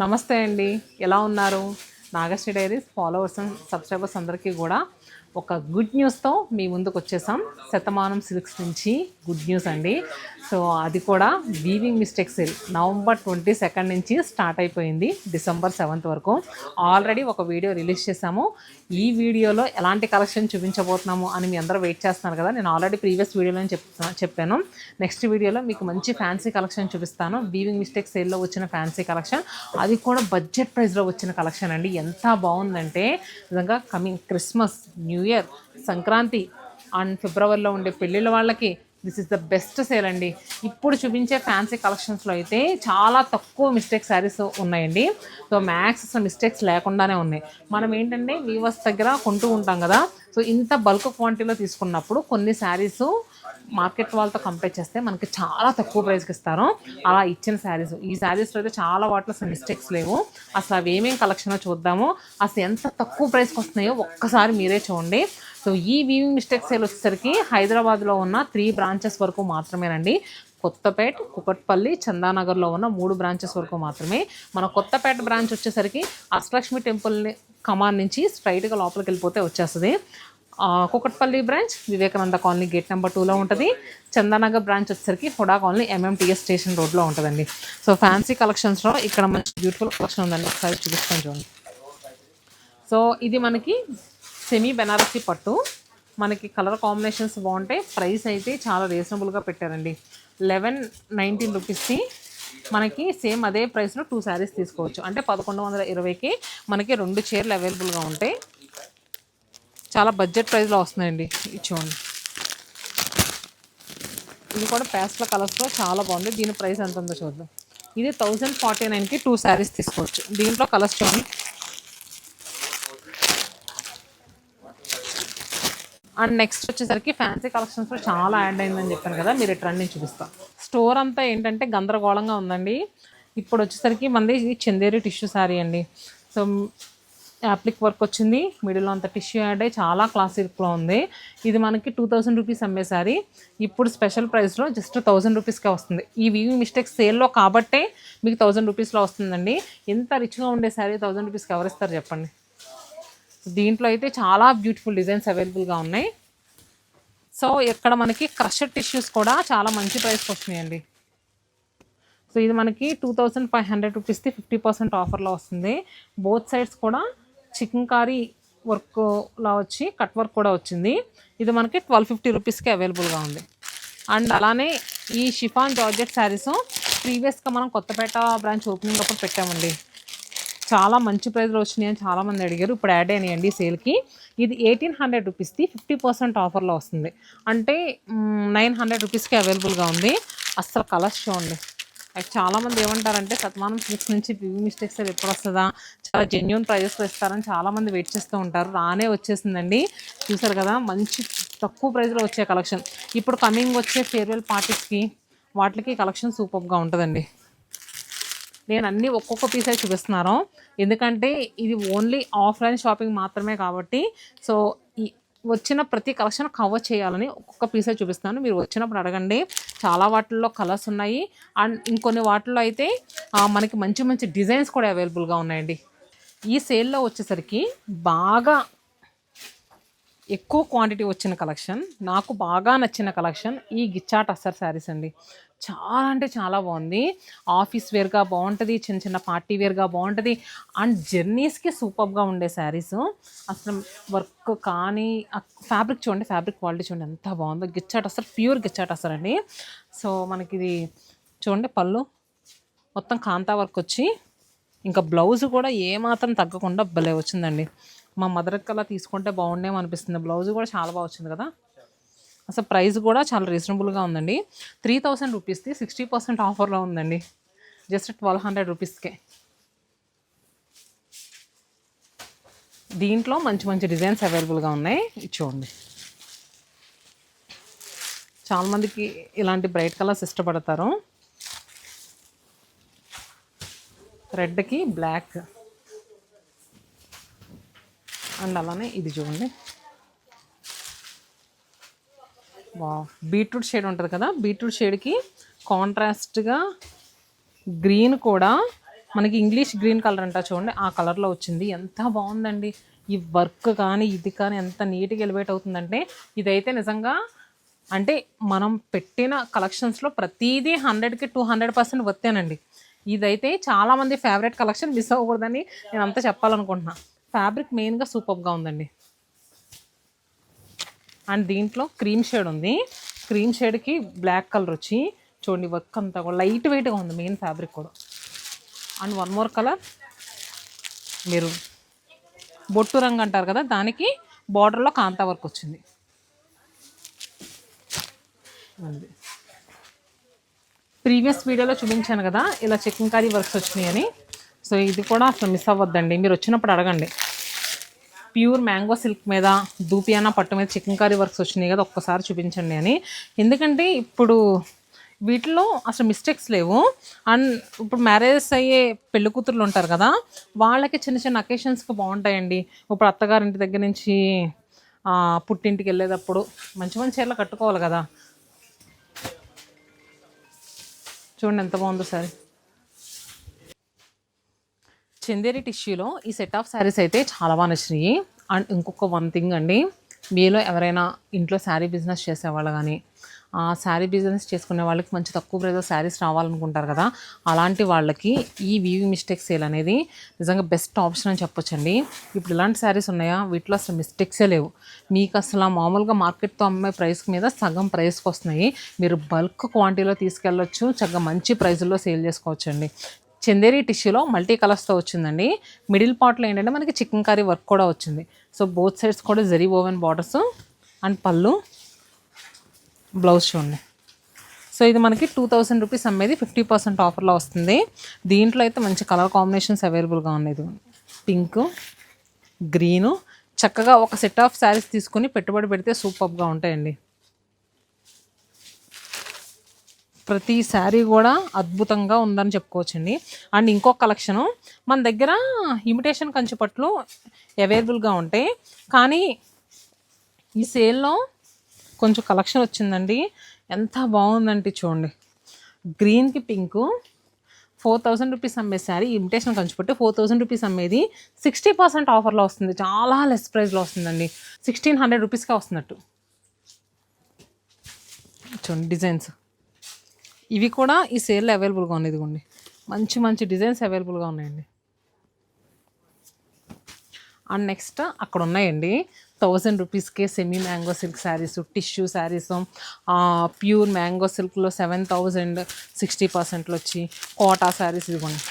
నమస్తే అండి. ఎలా ఉన్నారు? Nagasri diaries followers and subscribers అందరికీ కూడా ఒక గుడ్ న్యూస్తో మీ ముందుకు వచ్చేసాం. శతమానం సిల్క్స్ నుంచి గుడ్ న్యూస్ అండి. సో అది కూడా weaving mistake sale November twenty second నుంచి స్టార్ట్ అయిపోయింది డిసెంబర్ సెవెంత్ వరకు. ఆల్రెడీ ఒక వీడియో రిలీజ్ చేశాము. ఈ వీడియోలో ఎలాంటి కలెక్షన్ చూపించబోతున్నాము అని మీ అందరూ వెయిట్ చేస్తున్నారు కదా. నేను ఆల్రెడీ ప్రీవియస్ వీడియోలో చెప్తా చెప్పాను. నెక్స్ట్ వీడియోలో మీకు మంచి ఫ్యాన్సీ కలెక్షన్ చూపిస్తాను. వీవింగ్ మిస్టేక్ సేల్లో వచ్చిన ఫ్యాన్సీ కలెక్షన్ అది కూడా బడ్జెట్ ప్రైస్లో వచ్చిన కలెక్షన్ అండి. ఎంత బాగుందంటే నిజంగా coming Christmas new year Sankranti and ఫిబ్రవరిలో ఉండే పెళ్ళిళ్ళ వాళ్ళకి this is the best sale అండి. ఇప్పుడు చూపించే ఫ్యాన్సీ కలెక్షన్స్లో అయితే చాలా తక్కువ మిస్టేక్ శారీస్ ఉన్నాయండి. సో మ్యాక్స్ మిస్టేక్స్ లేకుండానే ఉన్నాయి. మనం ఏంటంటే వీవర్స్ దగ్గర కొంటూ ఉంటాం కదా. సో ఇంత బల్క్ క్వాంటిటీలో తీసుకున్నప్పుడు కొన్ని శారీస్ మార్కెట్ వాళ్ళతో కంపేర్ చేస్తే మనకి చాలా తక్కువ ప్రైస్కి ఇస్తారు. అలా ఇచ్చిన శారీస్ ఈ శారీస్లో అయితే చాలా వాటిలో అసలు మిస్టేక్స్ లేవు. అసలు అవి ఏమేమి కలెక్షనో చూద్దాము అసలు ఎంత తక్కువ ప్రైస్కి వస్తున్నాయో ఒక్కసారి మీరే చూడండి. సో ఈ వీవింగ్ మిస్టేక్ సేల్ వచ్చేసరికి హైదరాబాద్లో ఉన్న త్రీ బ్రాంచెస్ వరకు మాత్రమేనండి. కొత్తపేట కుకట్పల్లి చందానగర్లో ఉన్న మూడు బ్రాంచెస్ వరకు మాత్రమే. మన కొత్తపేట బ్రాంచ్ వచ్చేసరికి అష్టలక్ష్మి టెంపుల్ని కమాన్ నుంచి స్ట్రైట్గా లోపలికి వెళ్ళిపోతే వచ్చేస్తుంది. Kukatpally branch Vivekananda colony gate number టూలో ఉంటుంది. చందానగర్ బ్రాంచ్ వచ్చేసరికి హుడా కాలనీ ఎంఎంటీఎస్ స్టేషన్ రోడ్లో ఉంటుందండి. సో ఫ్యాన్సీ కలెక్షన్స్లో ఇక్కడ మంచి బ్యూటిఫుల్ కలెక్షన్ ఉందండి. ఒకసారి చూపిస్తాను చూడండి. సో ఇది మనకి సెమీ బెనారసీ పట్టు. మనకి కలర్ కాంబినేషన్స్ బాగుంటాయి. ప్రైస్ అయితే చాలా రీజనబుల్గా పెట్టారండి. లెవెన్ నైన్టీన్ రూపీస్కి మనకి సేమ్ అదే ప్రైస్లో టూ శారీస్ తీసుకోవచ్చు. అంటే పదకొండు వందల ఇరవైకి మనకి రెండు చీరలు అవైలబుల్గా ఉంటాయి. చాలా బడ్జెట్ ప్రైస్లో వస్తున్నాయండి ఇది చూడండి. ఇది కూడా ప్యాస్ల కలర్స్లో చాలా బాగుంది దీని ప్రైస్ ఎంత ఉందో చూద్దాం. ఇది థౌజండ్ ఫార్టీ నైన్కి టూ శారీస్ తీసుకోవచ్చు. దీంట్లో కలర్స్ చూడండి. అండ్ నెక్స్ట్ వచ్చేసరికి ఫ్యాన్సీ కలెక్షన్స్లో చాలా యాడ్ అయిందని చెప్పాను కదా మీరు ట్రెండ్ నుంచి స్టోర్ అంతా ఏంటంటే గందరగోళంగా ఉందండి. ఇప్పుడు వచ్చేసరికి మనది ఇది చందేరి టిష్యూ శారీ అండి. సో యాప్లిక్ వర్క్ వచ్చింది. మిడిల్లో అంత టిష్యూ యాడ్ అయ్యి చాలా క్లాసిక్లో ఉంది. ఇది మనకి టూ థౌసండ్ రూపీస్ అమ్మే శారీ ఇప్పుడు స్పెషల్ ప్రైస్లో జస్ట్ థౌసండ్ రూపీస్కే వస్తుంది. ఈ వీవింగ్ మిస్టేక్ సేల్లో కాబట్టే మీకు థౌసండ్ రూపీస్లో వస్తుందండి. ఎంత రిచ్గా ఉండే శారీ థౌసండ్ రూపీస్కి ఎవరిస్తారు చెప్పండి? దీంట్లో అయితే చాలా బ్యూటిఫుల్ డిజైన్స్ అవైలబుల్గా ఉన్నాయి. సో ఇక్కడ మనకి క్రషర్ టిష్యూస్ కూడా చాలా మంచి ప్రైస్కి వస్తున్నాయండి. సో ఇది మనకి టూ థౌజండ్ ఫైవ్ హండ్రెడ్ రూపీస్ది ఫిఫ్టీ పర్సెంట్ ఆఫర్లో వస్తుంది. బోత్ సైడ్స్ కూడా చికెన్ కారీ వర్క్లా వచ్చి కట్ వర్క్ కూడా వచ్చింది. ఇది మనకి ట్వెల్వ్ ఫిఫ్టీ రూపీస్కి అవైలబుల్గా ఉంది. అండ్ అలానే ఈ షిఫాన్ జార్జెట్ శారీస్ ప్రీవియస్గా మనం కొత్తపేట బ్రాంచ్ ఓపెనింగ్ అప్పుడు పెట్టామండి. చాలా మంచి ప్రైస్లో వచ్చినాయి అని చాలామంది అడిగారు. ఇప్పుడు యాడ్ అయినాయండి సేల్కి. ఇది ఎయిటీన్ హండ్రెడ్ రూపీస్ది ఫిఫ్టీ పర్సెంట్ ఆఫర్లో వస్తుంది. అంటే నైన్ హండ్రెడ్ రూపీస్కి అవైలబుల్గా ఉంది. అస్సలు కలర్స్ చూడండి. లైక్ చాలామంది ఏమంటారంటే సత్మానం సిక్స్ నుంచి పివి మిస్టేక్స్ అది ఎప్పుడు వస్తుందా? చాలా జెన్యున్ ప్రైజెస్లో ఇస్తారని చాలామంది వెయిట్ చేస్తూ ఉంటారు. రానే వచ్చేసిందండి. చూసారు కదా మంచి తక్కువ ప్రైస్లో వచ్చే కలెక్షన్. ఇప్పుడు కమింగ్ వచ్చే ఫేర్వెల్ పార్టీస్కి వాటికి కలెక్షన్ సూపర్గా ఉంటుందండి. నేను అన్ని ఒక్కొక్క పీసే చూపిస్తున్నాను. ఎందుకంటే ఇది ఓన్లీ ఆఫ్లైన్ షాపింగ్ మాత్రమే కాబట్టి. సో ఈ వచ్చిన ప్రతి కలెక్షన్ కవర్ చేయాలని ఒక్కొక్క పీసే చూపిస్తున్నాను. మీరు వచ్చినప్పుడు అడగండి. చాలా వాటిల్లో కలర్స్ ఉన్నాయి. అండ్ ఇంకొన్ని వాటిల్లో అయితే మనకి మంచి మంచి డిజైన్స్ కూడా అవైలబుల్గా ఉన్నాయండి. ఈ సేల్లో వచ్చేసరికి బాగా ఎక్కువ క్వాంటిటీ వచ్చిన కలెక్షన్ నాకు బాగా నచ్చిన కలెక్షన్ ఈ గిచ్చాట్ అస్సర్ శారీస్ అండి. చాలా అంటే చాలా బాగుంది. ఆఫీస్ వేర్గా బాగుంటుంది చిన్న చిన్న పార్టీ వేర్గా బాగుంటుంది. అండ్ జర్నీస్కి సూపర్గా ఉండే శారీస్. అసలు వర్క్ కానీ ఫ్యాబ్రిక్ చూడండి ఫ్యాబ్రిక్ క్వాలిటీ చూడండి ఎంత బాగుందో. గిచ్చా అసలు ప్యూర్ గిచ్చా అసలు అండి. సో మనకి ఇది చూడండి పళ్ళు. మొత్తం కాంతా వర్క్ వచ్చి ఇంకా బ్లౌజ్ కూడా ఏమాత్రం తగ్గకుండా భలే వచ్చిందండి. మా మదర్ కల్లా తీసుకుంటే బాగుండేమో అనిపిస్తుంది బ్లౌజ్ కూడా చాలా బాగా వచ్చింది కదా. అసలు ప్రైస్ కూడా చాలా రీజనబుల్గా ఉందండి. త్రీ థౌసండ్ రూపీస్ది సిక్స్టీ పర్సెంట్ ఆఫర్లో ఉందండి. జస్ట్ ట్వెల్వ్ హండ్రెడ్ రూపీస్కే. దీంట్లో మంచి మంచి డిజైన్స్ అవైలబుల్గా ఉన్నాయి. చూడండి చాలామందికి ఇలాంటి బ్రైట్ కలర్స్ ఇష్టపడతారు. రెడ్కి బ్లాక్. అండ్ అలానే ఇది చూడండి. వా బీట్రూట్ షేడ్ ఉంటుంది కదా? బీట్రూట్ షేడ్కి కాంట్రాస్ట్గా గ్రీన్ కూడా మనకి ఇంగ్లీష్ గ్రీన్ కలర్ అంట చూడండి. ఆ కలర్లో వచ్చింది. ఎంత బాగుందండి. ఈ వర్క్ కానీ ఇది కానీ ఎంత నీట్గా ఎలివేట్ అవుతుందంటే ఇదైతే నిజంగా అంటే మనం పెట్టిన కలెక్షన్స్లో ప్రతిదీ హండ్రెడ్కి టూ హండ్రెడ్ పర్సెంట్ వత్తేనండి ఇదైతే చాలామంది ఫేవరెట్ కలెక్షన్ మిస్ అవ్వకూడదని నేను అంతా చెప్పాలనుకుంటున్నా ఫ్యాబ్రిక్ మెయిన్గా సూపర్గా ఉందండి. అండ్ దీంట్లో క్రీమ్ షేడ్ ఉంది. క్రీమ్ షేడ్కి బ్లాక్ కలర్ వచ్చి చూడండి వర్క్ అంతా కూడా లైట్ వెయిట్గా ఉంది మెయిన్ ఫ్యాబ్రిక్ కూడా. And one more colour. మీరు బొట్టు రంగు అంటారు కదా దానికి బార్డర్లో కాంతా వర్క్ వచ్చింది. అది ప్రీవియస్ వీడియోలో చూపించాను కదా ఇలా చికెన్ కర్రీ వర్క్స్ వచ్చినాయని. సో ఇది కూడా అసలు మిస్ అవ్వద్దండి. మీరు వచ్చినప్పుడు అడగండి. ప్యూర్ మ్యాంగో సిల్క్ మీద దూపియానా పట్టు మీద చికెన్ కర్రీ వర్క్స్ వచ్చినాయి కదా ఒక్కసారి చూపించండి అని. ఎందుకంటే ఇప్పుడు వీటిలో అసలు మిస్టేక్స్ లేవు. అండ్ ఇప్పుడు మ్యారేజెస్ అయ్యే పెళ్ళి కూతుర్లు ఉంటారు కదా వాళ్ళకి చిన్న చిన్న అకేషన్స్కి బాగుంటాయండి. ఇప్పుడు అత్తగారింటి దగ్గర నుంచి పుట్టింటికి వెళ్ళేటప్పుడు మంచి మంచి చీరలు కట్టుకోవాలి కదా. చూడండి ఎంత బాగుందో సరే. చందేరి టిష్యూలో ఈ సెట్ ఆఫ్ శారీస్ అయితే చాలా బాగా నచ్చినాయి. అండ్ ఇంకొక వన్ థింగ్ అండి మీలో ఎవరైనా ఇంట్లో శారీ బిజినెస్ చేసేవాళ్ళు కానీ ఆ శారీ బిజినెస్ చేసుకునే వాళ్ళకి మంచి తక్కువ ప్రైజ్లో శారీస్ రావాలనుకుంటారు కదా అలాంటి వాళ్ళకి ఈ వీవి మిస్టేక్ సేల్ అనేది నిజంగా బెస్ట్ ఆప్షన్ అని చెప్పొచ్చండి. ఇప్పుడు ఇలాంటి శారీస్ ఉన్నాయా? వీటిలో అసలు మిస్టేక్సే లేవు. మీకు అసలు ఆ మామూలుగా మార్కెట్తో అమ్మే ప్రైస్ మీద సగం ప్రైస్కి వస్తున్నాయి. మీరు బల్క్ క్వాంటిటీలో తీసుకెళ్ళొచ్చు చక్కగా మంచి ప్రైస్లో సేల్ చేసుకోవచ్చండి. చందేరి టిష్యూలో మల్టీ కలర్స్తో వచ్చిందండి. మిడిల్ పార్ట్లో ఏంటంటే మనకి చికెన్ కర్రీ వర్క్ కూడా వచ్చింది. సో బోత్ సైడ్స్ కూడా జరీ ఓవెన్ బార్డర్స్ అండ్ పళ్ళు బ్లౌజ్ చూడండి. సో ఇది మనకి టూ థౌసండ్ రూపీస్ అమ్మేది ఫిఫ్టీ పర్సెంట్ ఆఫర్లో వస్తుంది. దీంట్లో అయితే మంచి కలర్ కాంబినేషన్స్ అవైలబుల్గా ఉన్నాయి. పింక్ గ్రీను చక్కగా ఒక సెట్ ఆఫ్ శారీస్ తీసుకుని పెట్టుబడి పెడితే సూపర్గా ఉంటాయండి. ప్రతి శారీ కూడా అద్భుతంగా ఉందని చెప్పుకోవచ్చండి. అండ్ ఇంకొక కలెక్షను మన దగ్గర ఇమిటేషన్ కంచిపట్లు అవైలబుల్గా ఉంటాయి. కానీ ఈ సేల్లో కొంచెం కలెక్షన్ వచ్చిందండి. ఎంత బాగుందంటే చూడండి. గ్రీన్కి పింకు ఫోర్ థౌసండ్ రూపీస్ అమ్మే శారీ ఇమిటేషన్ కంచిపట్టు ఫోర్ థౌసండ్ రూపీస్ అమ్మేది. సిక్స్టీ పర్సెంట్ ఆఫర్లో వస్తుంది. చాలా లెస్ ప్రైస్లో వస్తుందండి. సిక్స్టీన్ హండ్రెడ్ రూపీస్కే వస్తున్నట్టు. చూడండి డిజైన్స్. ఇవి కూడా ఈ సేల్లో అవైలబుల్గా ఉన్నాయి ఇదిగోండి. మంచి మంచి డిజైన్స్ అవైలబుల్గా ఉన్నాయండి. అండ్ నెక్స్ట్ అక్కడ ఉన్నాయండి. థౌజండ్ రూపీస్కే semi mango silk saris tissue saris pure mango సిల్క్లో సెవెన్ థౌజండ్ సిక్స్టీ పర్సెంట్లో వచ్చి కోటా శారీస్ ఇదిగోండి.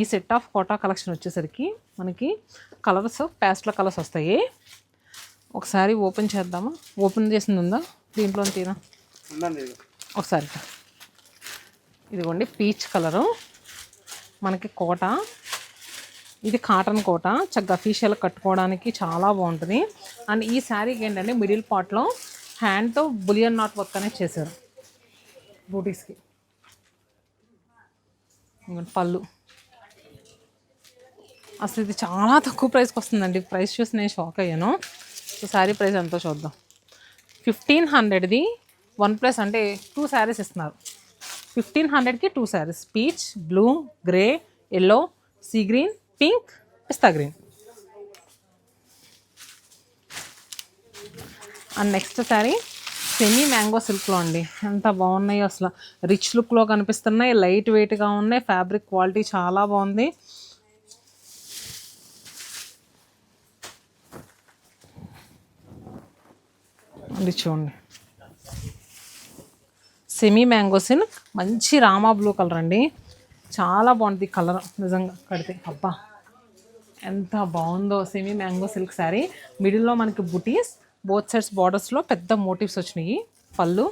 ఈ సెట్ ఆఫ్ కోటా కలెక్షన్ వచ్చేసరికి మనకి కలర్స్ ప్యాస్ట్ల కలర్స్ వస్తాయి. ఒకసారి ఓపెన్ చేద్దామా? ఓపెన్ చేసింది ఉందా? దీంట్లో తీరా. ఉందండి ఒకసారి ఇదిగోండి పీచ్ కలరు. మనకి కోట. ఇది కాటన్ కోట. చక్కగా అఫీషియల్ కట్టుకోవడానికి చాలా బాగుంటుంది. అండ్ ఈ శారీకి ఏంటంటే మిడిల్ పార్ట్లో హ్యాండ్తో బులియన్ నాట్ వర్క్ అనేది చేశారు. బూటీస్కి. పళ్ళు. అసలు ఇది చాలా తక్కువ ప్రైస్కి వస్తుందండి. ప్రైస్ చూసి నేను షాక్ అయ్యాను. ఈ శారీ ప్రైస్ ఎంతో చూద్దాం. ఫిఫ్టీన్ హండ్రెడ్ది వన్ ప్లస్ అంటే టూ శారీస్ ఇస్తున్నారు. ఫిఫ్టీన్ హండ్రెడ్కి two saris. Peach blue grey yellow sea green pink pista green. And next sari semi mango సిల్క్లో అండి. ఎంత బాగున్నాయి అసలు. రిచ్ లుక్లో కనిపిస్తున్నాయి లైట్ వెయిట్గా ఉన్నాయి ఫ్యాబ్రిక్ క్వాలిటీ చాలా బాగుంది. చూడండి. సెమీ మ్యాంగో సిల్క్ మంచి రామా బ్లూ కలర్ అండి. చాలా బాగుంటుంది కలర్ నిజంగా కడితే. అబ్బా ఎంత బాగుందో సెమీ మ్యాంగో సిల్క్ శారీ మిడిల్లో మనకి బుటీస్ బోత్ సైడ్స్ బార్డర్స్లో పెద్ద మోటివ్స్ వచ్చినాయి. పళ్ళు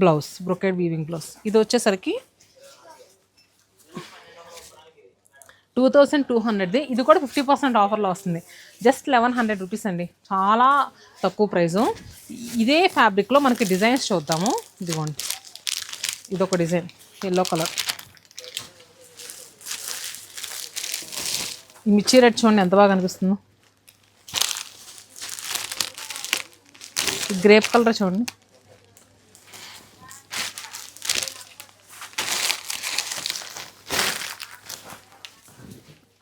బ్లౌజ్ బ్రొకెడ్ వీవింగ్ బ్లౌజ్ ఇది వచ్చేసరికి టూ థౌసండ్ టూ హండ్రెడ్ది ఇది కూడా ఫిఫ్టీ పర్సెంట్ ఆఫర్లో వస్తుంది. జస్ట్ లెవెన్ హండ్రెడ్ రూపీస్ అండి. చాలా తక్కువ ప్రైజు ఇదే ఫ్యాబ్రిక్లో మనకి డిజైన్స్ చూద్దాము. ఇదిగోండి. ఇదొక డిజైన్ ఎల్లో కలర్ ఈ మిర్చి రెడ్ చూడండి ఎంత బాగా కనిపిస్తుందో గ్రేప్ కలర్ చూడండి.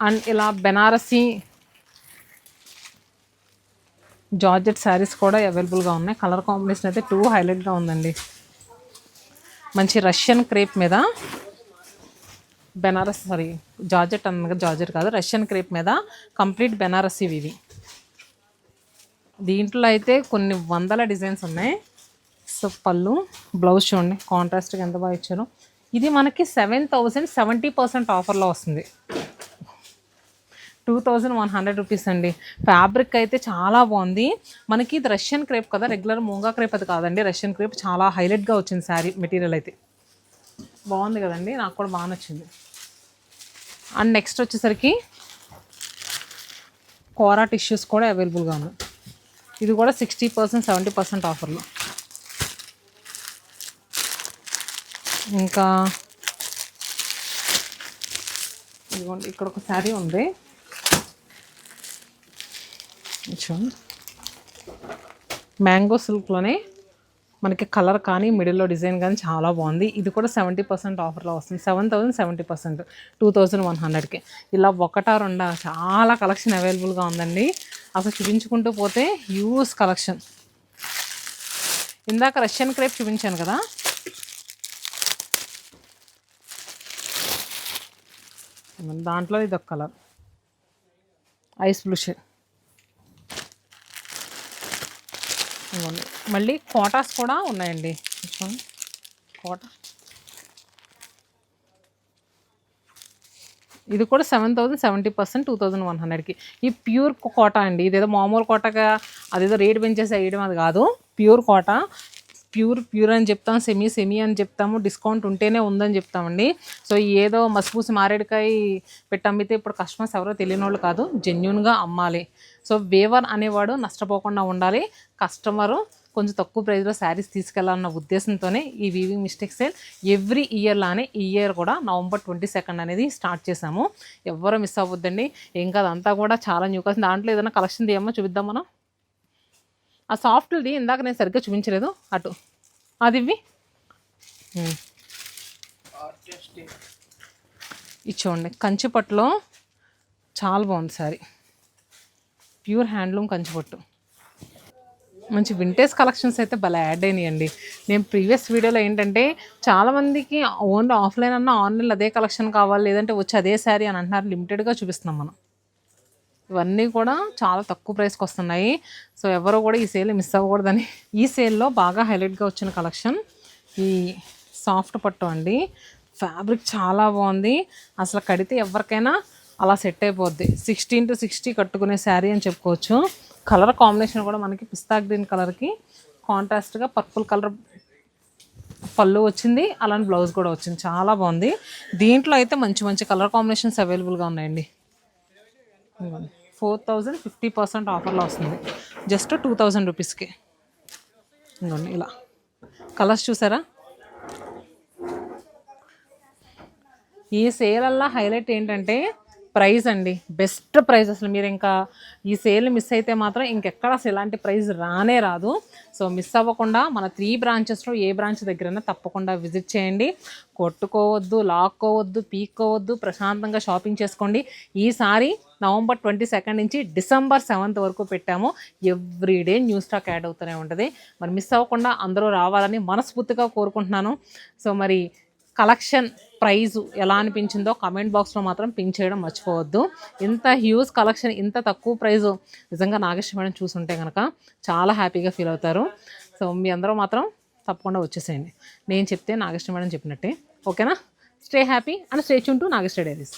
అండ్ ఇలా బెనారసీ జార్జెట్ శారీస్ కూడా అవైలబుల్గా ఉన్నాయి. కలర్ కాంబినేషన్ అయితే టూ హైలైట్గా ఉందండి. మంచి రష్యన్ క్రేప్ మీద బెనారస్ సారీ జార్జెట్ అన్నగా జార్జెట్ కాదు రష్యన్ క్రేప్ మీద కంప్లీట్ బెనారస్ ఇవి దీంట్లో అయితే కొన్ని వందల డిజైన్స్ ఉన్నాయి. సో పళ్ళు బ్లౌజ్ చూడండి కాంట్రాస్ట్గా ఎంత బాగా ఇచ్చారు. ఇది మనకి సెవెన్ థౌజండ్ సెవెంటీ పర్సెంట్ ఆఫర్లో వస్తుంది. Two thousand one hundred rupees అండి. ఫ్యాబ్రిక్ అయితే చాలా బాగుంది. మనకి ఇది రష్యన్ క్రేప్ కదా రెగ్యులర్ మూంగా క్రేప్ అది కాదండి. రష్యన్ క్రేప్ చాలా హైలైట్గా వచ్చింది శారీ మెటీరియల్ అయితే. బాగుంది కదండి నాకు కూడా బాగా నచ్చింది. అండ్ నెక్స్ట్ వచ్చేసరికి కోరా టిష్యూస్ కూడా అవైలబుల్గా ఉన్నాయి. ఇది కూడా సిక్స్టీ పర్సెంట్ సెవెంటీ పర్సెంట్ ఆఫర్లో. ఇంకా ఇదిగోండి ఇక్కడ ఒక శారీ ఉంది. మ్యాంగో సిల్క్లోనే మనకి కలర్ కానీ మిడిల్లో డిజైన్ కానీ చాలా బాగుంది. ఇది కూడా సెవెంటీ పర్సెంట్ ఆఫర్లో వస్తుంది. Seven thousand seventy percent two thousand one హండ్రెడ్కి ఇలా ఒకటా రెండా చాలా కలెక్షన్ అవైలబుల్గా ఉందండి. అసలు చూపించుకుంటూ పోతే యూస్ కలెక్షన్ ఇందాక రష్యన్ క్రేప్ చూపించాను కదా. దాంట్లో ఇది ఒక కలర్ ఐస్ బ్లూ షేడ్ ఇదిగోండి. మళ్ళీ కోటాస్ కూడా ఉన్నాయండి. చూడండి. కోట. ఇది కూడా seven thousand seventy percent two thousand one హండ్రెడ్కి ఈ ప్యూర్ కోట అండి. ఇదేదో మామూలు కోటగా అదేదో రేట్ పెంచేసి వేయడం అది కాదు. ప్యూర్ కోట. ప్యూర్ ప్యూర్ అని చెప్తాం సెమీ సెమీ అని చెప్తాము. డిస్కౌంట్ ఉంటేనే ఉందని చెప్తామండి. సో ఏదో మసిపూసి మారేడుకాయ పెట్టి అమ్మితే ఇప్పుడు కస్టమర్స్ ఎవరో తెలియని వాళ్ళు కాదు జెన్యున్గా అమ్మాలి. సో వేవర్ అనేవాడు నష్టపోకుండా ఉండాలి. కస్టమరు కొంచెం తక్కువ ప్రైస్లో శారీస్ తీసుకెళ్ళాలన్న ఉద్దేశంతోనే ఈ వీవింగ్ మిస్టేక్ సేల్ ఎవ్రీ ఇయర్లానే ఈ ఇయర్ కూడా నవంబర్ ట్వంటీ సెకండ్ అనేది స్టార్ట్ చేసాము ఎవ్వరూ మిస్ అవ్వద్దండి. ఏం కాదు అంతా కూడా చాలా న్యూ కలెక్షన్ దాంట్లో ఏదైనా కలెక్షన్ ఏమో చూపిద్దాం మనం. ఆ సాఫ్ట్ది ఇందాక నేను సరిగ్గా చూపించలేదు. అటు. అది ఇవి ఉమ్. ఇది చూడండి కంచిపట్టులో చాలా బాగుంది సారీ ప్యూర్ హ్యాండ్లూమ్ కంచిపట్టు మంచి వింటేజ్ కలెక్షన్స్ అయితే భలే యాడ్ అయినాయండి. నేను ప్రీవియస్ వీడియోలో ఏంటంటే చాలామందికి ఓన్లీ ఆఫ్లైన్ అన్న ఆన్లైన్ అదే కలెక్షన్ కావాలి లేదంటే వచ్చి అదే శారీ అని అంటున్నారు. లిమిటెడ్గా చూపిస్తున్నాం మనం. ఇవన్నీ కూడా చాలా తక్కువ ప్రైస్కి వస్తున్నాయి. సో ఎవరు కూడా ఈ సేల్ మిస్ అవ్వకూడదని ఈ సేల్లో బాగా హైలైట్గా వచ్చిన కలెక్షన్ ఈ సాఫ్ట్ పట్టు అండి. ఫ్యాబ్రిక్ చాలా బాగుంది. అసలు కడితే ఎవరికైనా అలా సెట్ అయిపోద్ది. సిక్స్టీన్ టు సిక్స్టీ కట్టుకునే శారీ అని చెప్పుకోవచ్చు. కలర్ కాంబినేషన్ కూడా మనకి పిస్తా గ్రీన్ కలర్కి కాంట్రాస్ట్గా పర్పుల్ కలర్ పళ్ళు వచ్చింది. అలానే బ్లౌజ్ కూడా వచ్చింది. చాలా బాగుంది. దీంట్లో అయితే మంచి మంచి కలర్ కాంబినేషన్స్ అవైలబుల్గా ఉన్నాయండి. ఫోర్ థౌజండ్ ఫిఫ్టీ పర్సెంట్ ఆఫర్లో వస్తుంది. జస్ట్ టూ థౌజండ్ రూపీస్కి ఇంకోండి ఇలా. కలర్స్ చూసారా? ఈ సేలల్లో హైలైట్ ఏంటంటే ప్రైస్ అండి. బెస్ట్ ప్రైజ్ అసలు. మీరు ఇంకా ఈ సేల్ మిస్ అయితే మాత్రం ఇంకెక్కడ అసలు ఇలాంటి ప్రైజ్ రానే రాదు. సో మిస్ అవ్వకుండా మన త్రీ బ్రాంచెస్లో ఏ బ్రాంచ్ దగ్గరైనా తప్పకుండా విజిట్ చేయండి. కొట్టుకోవద్దు లాక్కోవద్దు పీక్కోవద్దు ప్రశాంతంగా షాపింగ్ చేసుకోండి. ఈసారి నవంబర్ ట్వంటీ సెకండ్ నుంచి డిసెంబర్ సెవెంత్ వరకు పెట్టాము. ఎవ్రీడే న్యూ స్టాక్ యాడ్ అవుతూనే ఉంటుంది. మరి మిస్ అవ్వకుండా అందరూ రావాలని మనస్ఫూర్తిగా కోరుకుంటున్నాను. సో మరి కలెక్షన్ ప్రైజు ఎలా అనిపించిందో కమెంట్ బాక్స్లో మాత్రం పిన్ చేయడం మర్చిపోవద్దు. ఇంత హ్యూజ్ కలెక్షన్ ఇంత తక్కువ ప్రైజు నిజంగా నాగేశ్వర మేడం చూసుంటే కనుక చాలా హ్యాపీగా ఫీల్ అవుతారు. సో మీ అందరూ మాత్రం తప్పకుండా వచ్చేసేయండి. నేను చెప్తే నాగేశ్వర మేడం చెప్పినట్టే. ఓకేనా స్టే హ్యాపీ అండ్ స్టే చుంటూ నాగేశ్వర డైరీస్